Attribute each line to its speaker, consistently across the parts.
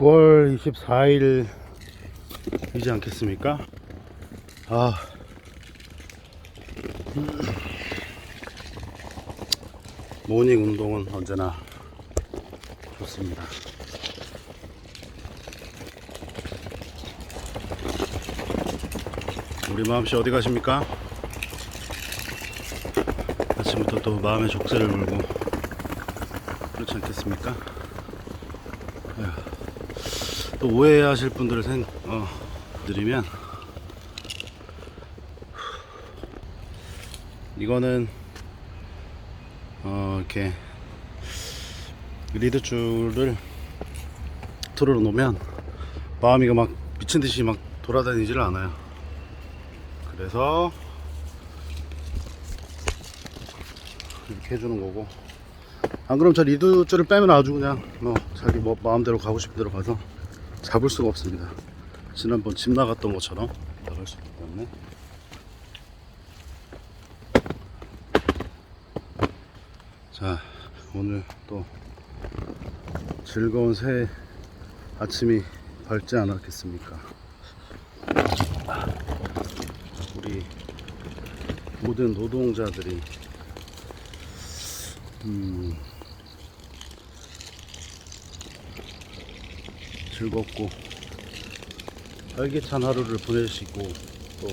Speaker 1: 9월 24일이지 않겠습니까? 아. 음. 모닝 운동은 언제나 좋습니다. 우리 마음씨 어디 가십니까? 아침부터 또 마음의 족쇄를 물고 그렇지 않겠습니까? 아휴, 또 오해하실 분들을 생, 어, 드리면 이거는 어, 이렇게 리드 줄을 틀어 놓으면 마음이 막 미친 듯이 막 돌아다니지를 않아요. 그래서 이렇게 해주는 거고 안 그럼 저 리드 줄을 빼면 아주 그냥 뭐 자기 뭐 마음대로 가고 싶은 대로 가서 잡을 수가 없습니다. 지난번 집 나갔던 것처럼 나갈 수 있기 때문에 자 오늘 또 즐거운 새해 아침이 밝지 않았겠습니까? 우리 모든 노동자들이 음, 즐겁고 활기찬 하루를 보내시고 또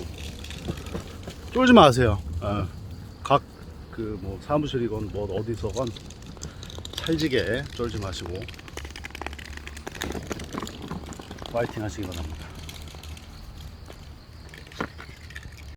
Speaker 1: 쫄지 마세요. 아, 각그 뭐 사무실이건 뭐 어디서건 찰지게 쫄지 마시고 파이팅 하시기 바랍니다.